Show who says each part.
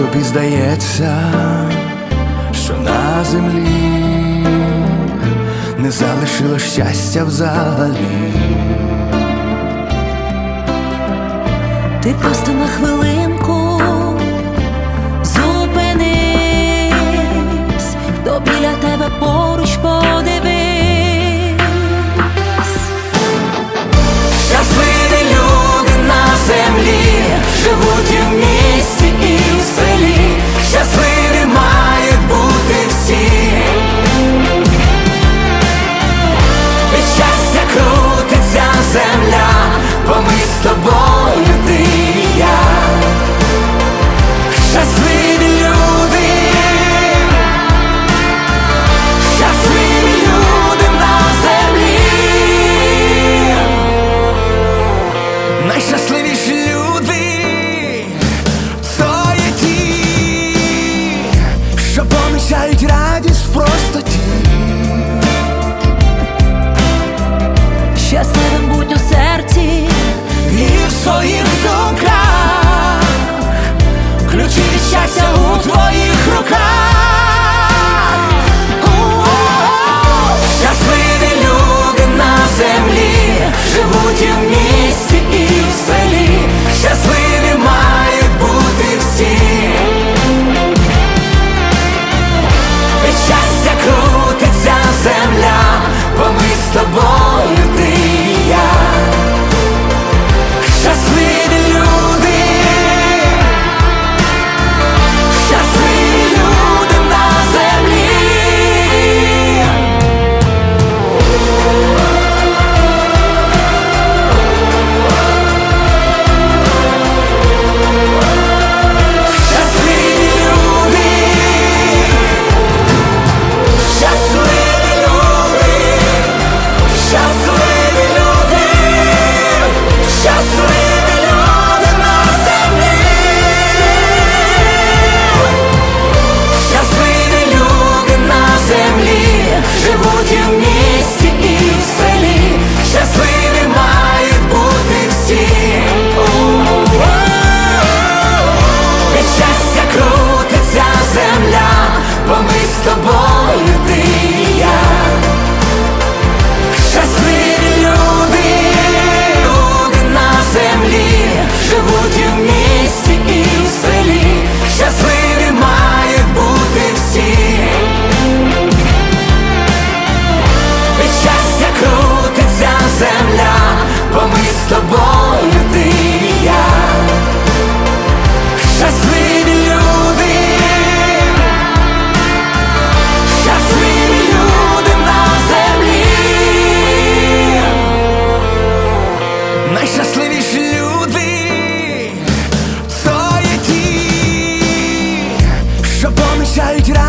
Speaker 1: тобі здається, що на землі не залишило щастя взагалі.
Speaker 2: Ти просто на хвилинку зупинись, хто біля тебе
Speaker 1: по. 잘 들어